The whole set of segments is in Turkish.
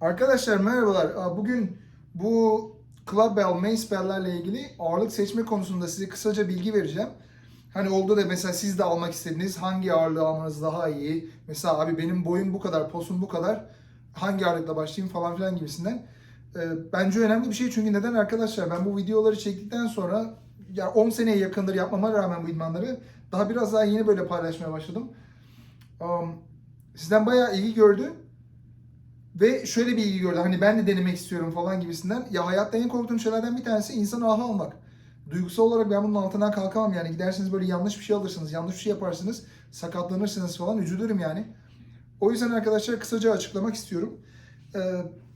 Arkadaşlar merhabalar. Bugün bu Club Bell, Mace Bell'lerle ilgili ağırlık seçme konusunda size kısaca bilgi vereceğim. Hani oldu da mesela siz de almak istediniz hangi ağırlığı almanız daha iyi? Mesela abi benim boyum bu kadar, posum bu kadar. Hangi ağırlıkla başlayayım falan filan gibisinden. Ee, bence önemli bir şey çünkü neden arkadaşlar ben bu videoları çektikten sonra ya 10 seneye yakındır yapmama rağmen bu idmanları daha biraz daha yeni böyle paylaşmaya başladım. Sizden bayağı ilgi gördü. Ve şöyle bir ilgi gördü. Hani ben de denemek istiyorum falan gibisinden. Ya hayatta en korktuğum şeylerden bir tanesi insan aha almak. Duygusal olarak ben bunun altından kalkamam yani. Gidersiniz böyle yanlış bir şey alırsınız, yanlış bir şey yaparsınız, sakatlanırsınız falan. Üzülürüm yani. O yüzden arkadaşlar kısaca açıklamak istiyorum. Ee,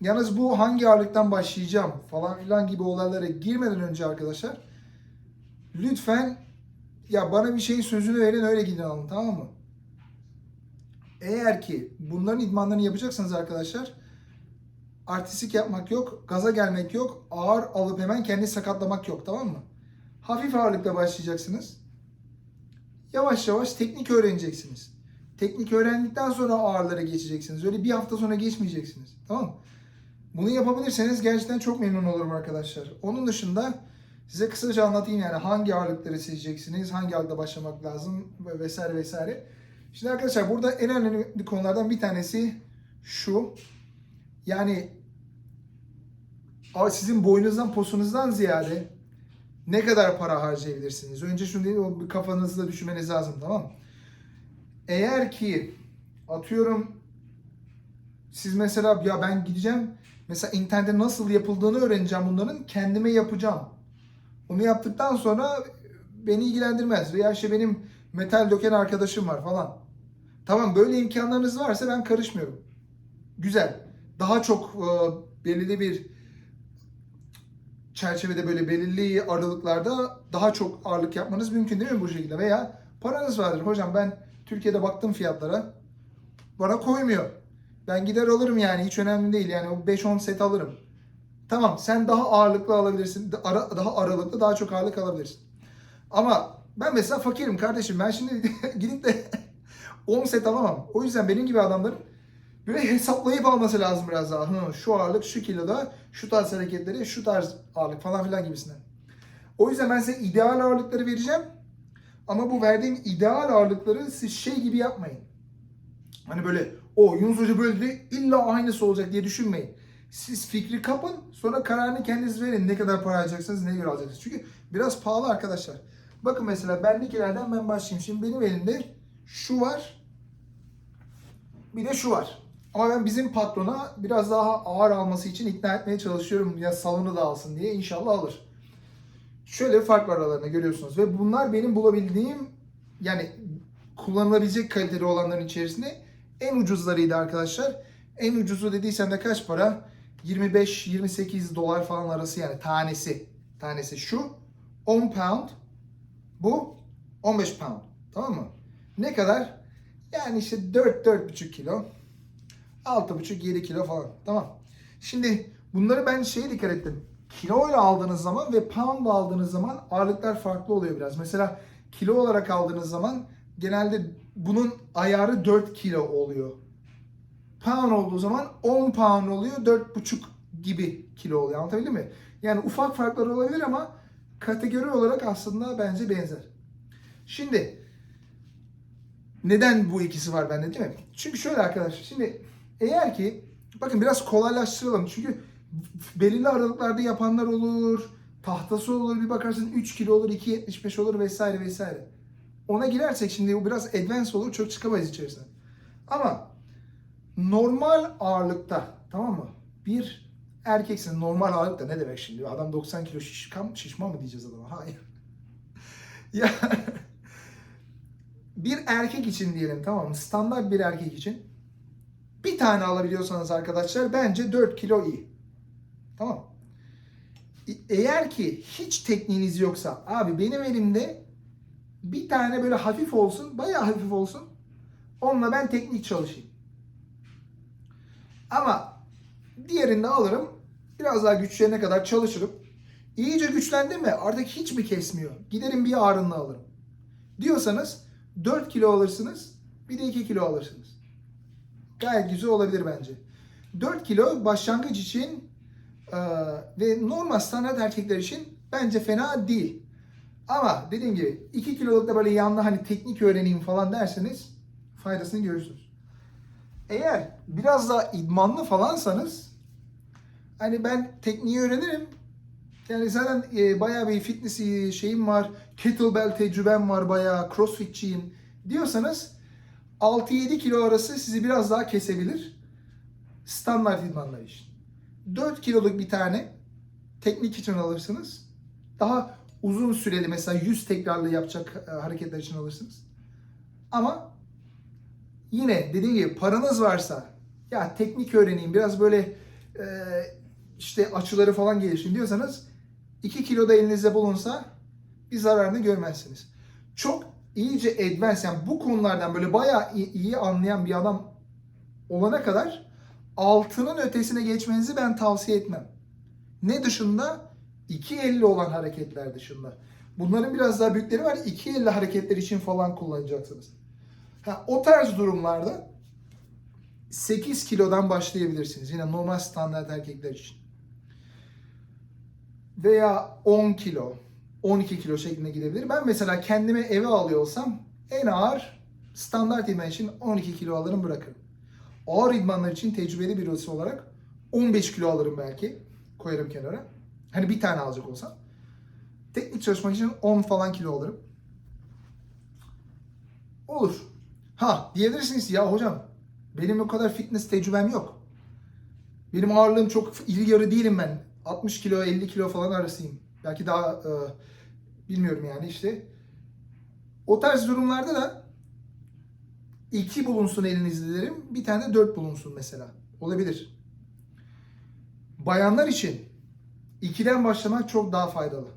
yalnız bu hangi ağırlıktan başlayacağım falan filan gibi olaylara girmeden önce arkadaşlar lütfen ya bana bir şeyin sözünü verin öyle gidin alın tamam mı? Eğer ki bunların idmanlarını yapacaksanız arkadaşlar artistik yapmak yok, gaza gelmek yok, ağır alıp hemen kendini sakatlamak yok tamam mı? Hafif ağırlıkla başlayacaksınız. Yavaş yavaş teknik öğreneceksiniz. Teknik öğrendikten sonra ağırlara geçeceksiniz. Öyle bir hafta sonra geçmeyeceksiniz. Tamam mı? Bunu yapabilirseniz gerçekten çok memnun olurum arkadaşlar. Onun dışında size kısaca anlatayım yani hangi ağırlıkları seçeceksiniz, hangi ağırlıkla başlamak lazım ve vesaire vesaire. Şimdi arkadaşlar burada en önemli konulardan bir tanesi şu. Yani sizin boyunuzdan, posunuzdan ziyade ne kadar para harcayabilirsiniz? Önce şunu değil, o kafanızda düşünmeniz lazım tamam mı? Eğer ki atıyorum siz mesela ya ben gideceğim mesela internette nasıl yapıldığını öğreneceğim bunların kendime yapacağım. Onu yaptıktan sonra beni ilgilendirmez. Veya işte benim metal döken arkadaşım var falan. Tamam böyle imkanlarınız varsa ben karışmıyorum. Güzel. Daha çok e, belirli bir çerçevede böyle belirli aralıklarda daha çok ağırlık yapmanız mümkün değil mi bu şekilde? Veya paranız vardır. Hocam ben Türkiye'de baktım fiyatlara. Bana koymuyor. Ben gider alırım yani hiç önemli değil. Yani o 5-10 set alırım. Tamam sen daha ağırlıklı alabilirsin. Daha aralıklı daha çok ağırlık alabilirsin. Ama ben mesela fakirim kardeşim. Ben şimdi gidip de 10 set alamam. O yüzden benim gibi adamların böyle hesaplayıp alması lazım biraz daha. Hı, şu ağırlık şu kiloda şu tarz hareketleri şu tarz ağırlık falan filan gibisinden. O yüzden ben size ideal ağırlıkları vereceğim. Ama bu verdiğim ideal ağırlıkları siz şey gibi yapmayın. Hani böyle o Yunus Hoca böyle dedi illa aynısı olacak diye düşünmeyin. Siz fikri kapın sonra kararını kendiniz verin. Ne kadar para alacaksınız ne göre alacaksınız. Çünkü biraz pahalı arkadaşlar. Bakın mesela bendekilerden ben başlayayım. Şimdi benim elimde şu var. Bir de şu var. Ama ben bizim patrona biraz daha ağır alması için ikna etmeye çalışıyorum. Ya salonu da alsın diye inşallah alır. Şöyle bir fark var aralarında görüyorsunuz. Ve bunlar benim bulabildiğim yani kullanılabilecek kaliteli olanların içerisinde en ucuzlarıydı arkadaşlar. En ucuzu dediysem de kaç para? 25-28 dolar falan arası yani tanesi. Tanesi şu 10 pound. Bu 15 pound. Tamam mı? Ne kadar? Yani işte 4-4,5 kilo. 6,5-7 kilo falan. Tamam. Şimdi bunları ben şeye dikkat ettim. Kiloyla aldığınız zaman ve pound aldığınız zaman ağırlıklar farklı oluyor biraz. Mesela kilo olarak aldığınız zaman genelde bunun ayarı 4 kilo oluyor. Pound olduğu zaman 10 pound oluyor, 4,5 gibi kilo oluyor. Anlatabildim mi? Yani ufak farklar olabilir ama kategori olarak aslında bence benzer. Şimdi neden bu ikisi var bende değil mi? Çünkü şöyle arkadaşlar. Şimdi eğer ki bakın biraz kolaylaştıralım. Çünkü belirli aralıklarda yapanlar olur. Tahtası olur. Bir bakarsın 3 kilo olur, 2.75 olur vesaire vesaire. Ona girersek şimdi bu biraz advance olur. Çok çıkamayız içerisinden. Ama normal ağırlıkta tamam mı? Bir erkeksin normal ağırlıkta ne demek şimdi? Adam 90 kilo şişkan, şişman mı diyeceğiz adama? Hayır. ya bir erkek için diyelim tamam mı? Standart bir erkek için bir tane alabiliyorsanız arkadaşlar bence 4 kilo iyi. Tamam. E- Eğer ki hiç tekniğiniz yoksa abi benim elimde bir tane böyle hafif olsun, bayağı hafif olsun. Onunla ben teknik çalışayım. Ama diğerini alırım. Biraz daha güçlenene kadar çalışırım. İyice güçlendi mi artık hiç mi kesmiyor? Giderim bir ağrınla alırım. Diyorsanız 4 kilo alırsınız. Bir de 2 kilo alırsınız. Gayet güzel olabilir bence. 4 kilo başlangıç için e, ve normal standart erkekler için bence fena değil. Ama dediğim gibi 2 kiloluk da böyle yanında hani teknik öğreneyim falan derseniz faydasını görürsünüz. Eğer biraz daha idmanlı falansanız hani ben tekniği öğrenirim. Yani zaten e, bayağı bir fitness e, şeyim var. Kettlebell tecrübem var bayağı. Crossfitçiyim diyorsanız 6-7 kilo arası sizi biraz daha kesebilir. Standart idmanlar için. 4 kiloluk bir tane teknik için alırsınız. Daha uzun süreli mesela 100 tekrarlı yapacak e, hareketler için alırsınız. Ama yine dediğim gibi paranız varsa ya teknik öğreneyim biraz böyle e, işte açıları falan gelişin diyorsanız 2 kilo da elinizde bulunsa bir zararını görmezsiniz. Çok iyice advanced yani bu konulardan böyle bayağı iyi, anlayan bir adam olana kadar altının ötesine geçmenizi ben tavsiye etmem. Ne dışında? 2.50 olan hareketler dışında. Bunların biraz daha büyükleri var. 2.50 hareketler için falan kullanacaksınız. Ha, o tarz durumlarda 8 kilodan başlayabilirsiniz. Yine normal standart erkekler için. Veya 10 kilo, 12 kilo şeklinde gidebilir. Ben mesela kendime eve alıyor olsam en ağır standart idman için 12 kilo alırım bırakırım. Ağır idmanlar için tecrübeli birisi olarak 15 kilo alırım belki. Koyarım kenara. Hani bir tane alacak olsam. Teknik çalışmak için 10 falan kilo alırım. Olur. Ha diyebilirsiniz ya hocam benim o kadar fitness tecrübem yok. Benim ağırlığım çok iri yarı değilim ben. 60 kilo 50 kilo falan arasıyım. Belki daha e, bilmiyorum yani işte. O tarz durumlarda da iki bulunsun elinizde derim. Bir tane de dört bulunsun mesela. Olabilir. Bayanlar için ikiden başlamak çok daha faydalı.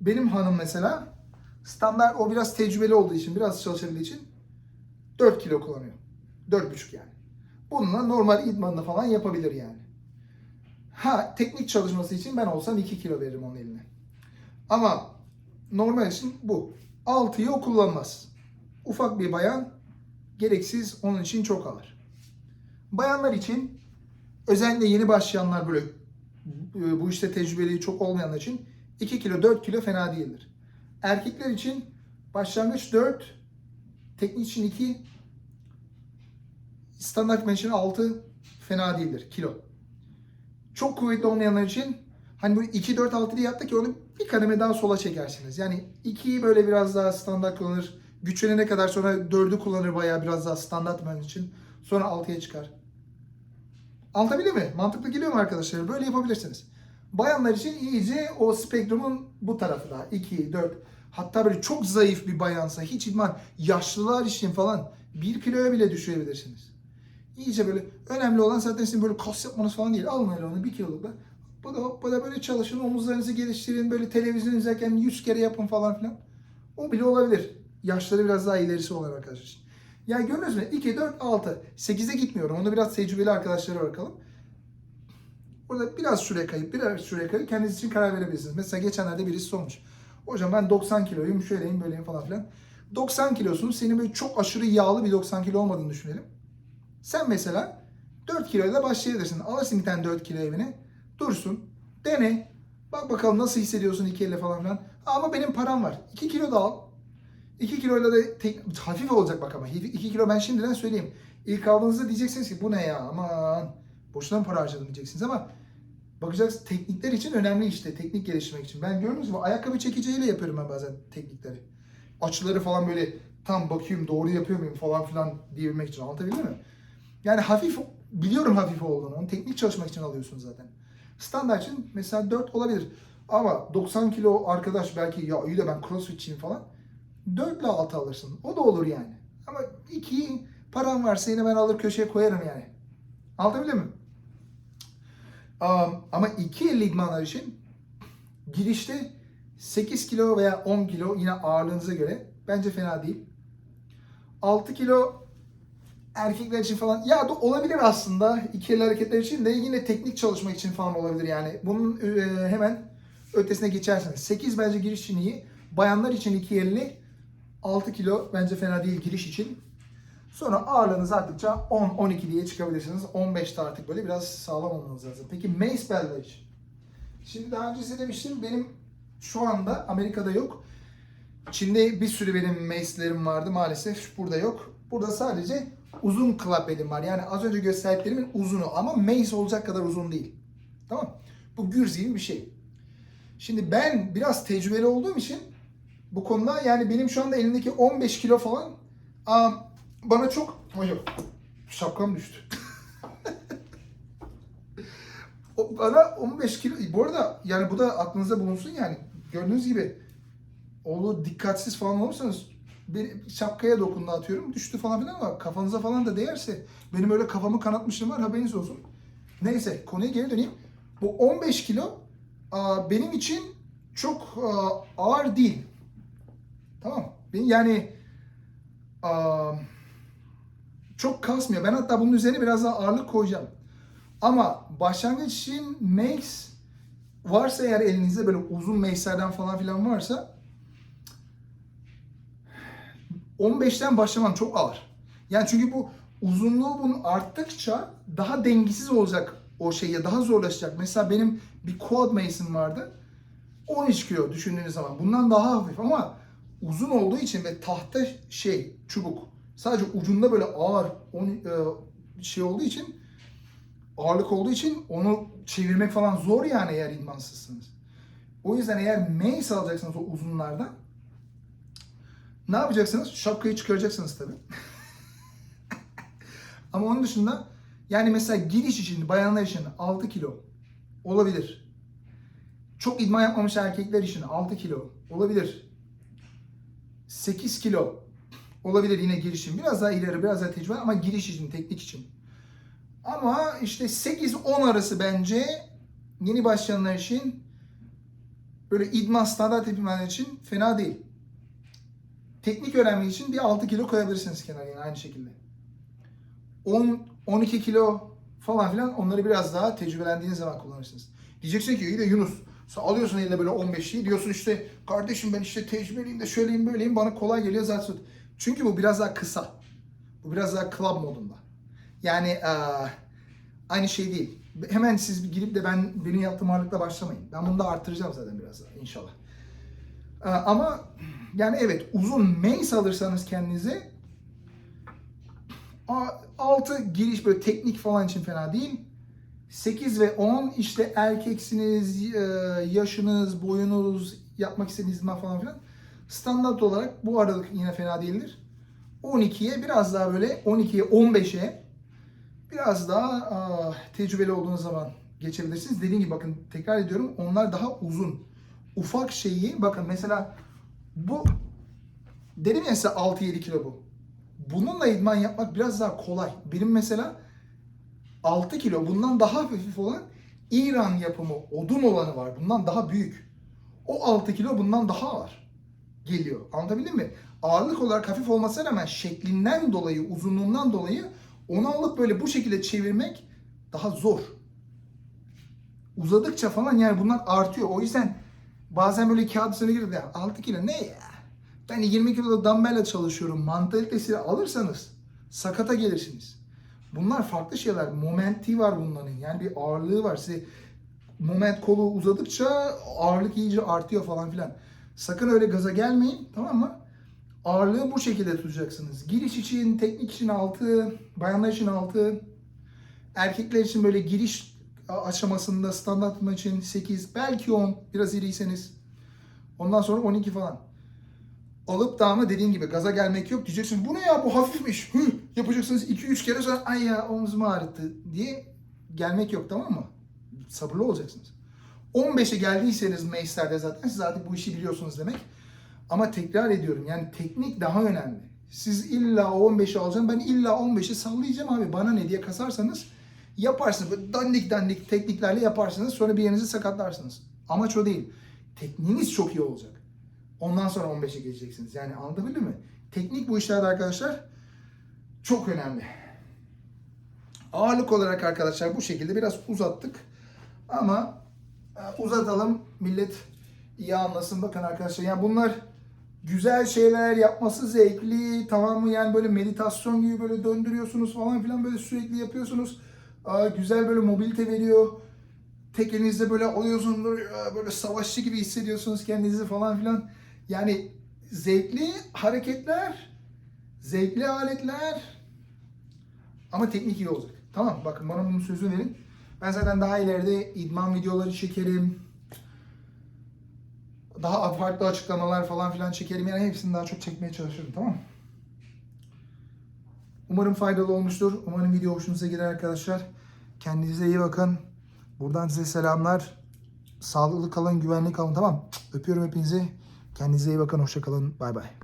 Benim hanım mesela standart o biraz tecrübeli olduğu için, biraz çalışabildiği için 4 kilo kullanıyor. 4,5 yani. Bununla normal idmanını falan yapabilir yani. Ha teknik çalışması için ben olsam 2 kilo veririm onun eline. Ama normal için bu. 6'yı o kullanmaz. Ufak bir bayan gereksiz onun için çok alır. Bayanlar için özellikle yeni başlayanlar böyle e, bu işte tecrübeli çok olmayanlar için 2 kilo 4 kilo fena değildir. Erkekler için başlangıç 4, teknik için 2, standart için 6 fena değildir kilo. Çok kuvvetli olmayanlar için hani bu 2 4 6 diye yaptık ki onu bir kademe daha sola çekersiniz. Yani 2'yi böyle biraz daha standart kullanır. Güçlenene kadar sonra 4'ü kullanır bayağı biraz daha standart men için. Sonra 6'ya çıkar. Anlatabildim mi? Mantıklı geliyor mu arkadaşlar? Böyle yapabilirsiniz. Bayanlar için iyice o spektrumun bu tarafı daha. 2, 4. Hatta böyle çok zayıf bir bayansa hiç idman yaşlılar için falan 1 kiloya bile düşürebilirsiniz. İyice böyle önemli olan zaten sizin böyle kas yapmanız falan değil. Alın öyle onu 1 kilolukla. Bu da, bu da böyle çalışın omuzlarınızı geliştirin. Böyle televizyon izlerken 100 kere yapın falan filan. O bile olabilir. Yaşları biraz daha ilerisi olan arkadaşlar için. Ya gördünüz mü? 2, 4, 6. 8'e gitmiyorum. Onu biraz tecrübeli arkadaşlara bırakalım. Burada biraz şuraya kayıp, biraz şuraya kayıp kendiniz için karar verebilirsiniz. Mesela geçenlerde birisi sormuş. Hocam ben 90 kiloyum, şöyleyim, böyleyim falan filan. 90 kilosun, senin böyle çok aşırı yağlı bir 90 kilo olmadığını düşünelim. Sen mesela 4 kiloyla başlayabilirsin. Alırsın bir tane 4 kilo evine. Dursun. Dene. Bak bakalım nasıl hissediyorsun 2 elle falan filan. Ama benim param var. 2 kilo da al. 2 kiloyla da tek, hafif olacak bak ama. 2 kilo ben şimdiden söyleyeyim. İlk aldığınızda diyeceksiniz ki bu ne ya aman. Boşuna mı para harcadım diyeceksiniz ama bakacaksınız teknikler için önemli işte. Teknik geliştirmek için. Ben gördünüz mü ayakkabı çekeceğiyle yapıyorum ben bazen teknikleri. Açıları falan böyle tam bakayım doğru yapıyor muyum falan filan diyebilmek için. Anlatabildim mi? Yani hafif biliyorum hafif olduğunu. Onu teknik çalışmak için alıyorsun zaten. Standart için mesela 4 olabilir. Ama 90 kilo arkadaş belki ya iyi de ben crossfitçiyim falan. 4 ile 6 alırsın. O da olur yani. Ama 2'yi param varsa yine ben alır köşeye koyarım yani. Anlatabildim mi? Um, ama 2.50 idmanlar için girişte 8 kilo veya 10 kilo yine ağırlığınıza göre bence fena değil. 6 kilo erkekler için falan ya da olabilir aslında iki el hareketler için de yine teknik çalışmak için falan olabilir yani. Bunun e, hemen ötesine geçerseniz. 8 bence giriş için iyi. Bayanlar için 2.50 6 kilo bence fena değil giriş için. Sonra ağırlığınız arttıkça 10-12 diye çıkabilirsiniz. 15'te artık böyle biraz sağlam olmanız lazım. Peki mace belledge. Şimdi daha önce size demiştim benim şu anda Amerika'da yok. Çin'de bir sürü benim mace'lerim vardı maalesef. Burada yok. Burada sadece uzun club belim var. Yani az önce gösterdiklerimin uzunu ama mace olacak kadar uzun değil. Tamam Bu gürz bir şey. Şimdi ben biraz tecrübeli olduğum için bu konuda yani benim şu anda elimdeki 15 kilo falan aa, bana çok... Hocam şapkam düştü. O bana 15 kilo... Bu arada yani bu da aklınızda bulunsun yani. Gördüğünüz gibi oğlu dikkatsiz falan olursanız bir şapkaya dokundu atıyorum düştü falan filan ama kafanıza falan da değerse benim öyle kafamı kanatmışım var haberiniz olsun. Neyse konuya geri döneyim. Bu 15 kilo benim için çok ağır değil. Tamam. Yani çok kasmıyor. Ben hatta bunun üzerine biraz daha ağırlık koyacağım. Ama başlangıç için mace varsa eğer elinizde böyle uzun mace'lerden falan filan varsa 15'ten başlamam çok ağır. Yani çünkü bu uzunluğu bunun arttıkça daha dengesiz olacak o şeye daha zorlaşacak. Mesela benim bir quad mace'im vardı. 13 kilo düşündüğünüz zaman. Bundan daha hafif ama uzun olduğu için ve tahta şey çubuk. Sadece ucunda böyle ağır on, e, şey olduğu için ağırlık olduğu için onu çevirmek falan zor yani eğer idmansızsınız. O yüzden eğer mace alacaksınız o uzunlardan ne yapacaksınız? Şapkayı çıkaracaksınız tabii. Ama onun dışında yani mesela giriş için, bayanlar için 6 kilo olabilir. Çok idman yapmamış erkekler için 6 kilo olabilir. 8 kilo olabilir yine girişim. Biraz daha ileri, biraz daha tecrübe ama giriş için, teknik için. Ama işte 8-10 arası bence yeni başlayanlar için böyle idman standart idmanlar için fena değil. Teknik öğrenmek için bir 6 kilo koyabilirsiniz kenara yine aynı şekilde. 10 12 kilo falan filan onları biraz daha tecrübelendiğiniz zaman kullanırsınız. Diyeceksin ki iyi de Yunus alıyorsun eline böyle 15'liği diyorsun işte kardeşim ben işte tecrübeliyim de şöyleyim böyleyim bana kolay geliyor zaten. Çünkü bu biraz daha kısa. Bu biraz daha club modunda. Yani eee, aynı şey değil. Hemen siz girip de ben benim yaptığım ağırlıkla başlamayın. Ben bunu da arttıracağım zaten biraz daha inşallah. Eee, ama yani evet uzun mace alırsanız kendinize 6 giriş böyle teknik falan için fena değil. 8 ve 10 işte erkeksiniz, e, yaşınız, boyunuz, yapmak istediğiniz idman falan filan. Standart olarak bu aralık yine fena değildir. 12'ye biraz daha böyle 12'ye 15'e biraz daha tecrübeli olduğunuz zaman geçebilirsiniz. Dediğim gibi bakın tekrar ediyorum onlar daha uzun. Ufak şeyi bakın mesela bu dedim ya size 6-7 kilo bu. Bununla idman yapmak biraz daha kolay. Benim mesela 6 kilo bundan daha hafif olan İran yapımı odun olanı var. Bundan daha büyük. O 6 kilo bundan daha ağır geliyor. Anlatabildim mi? Ağırlık olarak hafif olmasına rağmen şeklinden dolayı, uzunluğundan dolayı onu alıp böyle bu şekilde çevirmek daha zor. Uzadıkça falan yani bunlar artıyor. O yüzden bazen böyle kağıt üstüne girip de 6 kilo ne ya? Ben 20 kilo dumbbell'le çalışıyorum. Mantalitesi alırsanız sakata gelirsiniz. Bunlar farklı şeyler. Momenti var bunların. Yani bir ağırlığı var. Size moment kolu uzadıkça ağırlık iyice artıyor falan filan. Sakın öyle gaza gelmeyin. Tamam mı? Ağırlığı bu şekilde tutacaksınız. Giriş için, teknik için 6, bayanlar için 6, erkekler için böyle giriş aşamasında standart için 8, belki 10 biraz iriyseniz. Ondan sonra 12 falan. Alıp da ama dediğim gibi gaza gelmek yok. Diyeceksin bu ne ya bu hafifmiş. Hı, yapacaksınız 2-3 kere sonra ay ya omzum ağrıttı diye gelmek yok tamam mı? Sabırlı olacaksınız. 15'e geldiyseniz Mace'lerde zaten siz artık bu işi biliyorsunuz demek. Ama tekrar ediyorum yani teknik daha önemli. Siz illa o 15'i alacağım ben illa 15'i sallayacağım abi bana ne diye kasarsanız yaparsınız. Böyle dandik dandik tekniklerle yaparsınız sonra bir yerinizi sakatlarsınız. Amaç o değil. Tekniğiniz çok iyi olacak. Ondan sonra 15'e geçeceksiniz. Yani anlatabildim mi? Teknik bu işlerde arkadaşlar çok önemli. Ağırlık olarak arkadaşlar bu şekilde biraz uzattık. Ama e, uzatalım millet iyi anlasın. Bakın arkadaşlar yani bunlar güzel şeyler yapması zevkli. Tamam mı? Yani böyle meditasyon gibi böyle döndürüyorsunuz falan filan böyle sürekli yapıyorsunuz. Aa, güzel böyle mobilite veriyor. Tek elinizde böyle alıyorsunuz böyle, savaşçı gibi hissediyorsunuz kendinizi falan filan. Yani zevkli hareketler, zevkli aletler ama teknik iyi olacak. Tamam bakın bana bunun sözünü verin. Ben zaten daha ileride idman videoları çekerim. Daha farklı açıklamalar falan filan çekerim. Yani hepsini daha çok çekmeye çalışırım tamam mı? Umarım faydalı olmuştur. Umarım video hoşunuza gider arkadaşlar. Kendinize iyi bakın. Buradan size selamlar. Sağlıklı kalın, güvenli kalın tamam. Öpüyorum hepinizi. Kendinize iyi bakın. Hoşça kalın. Bay bay.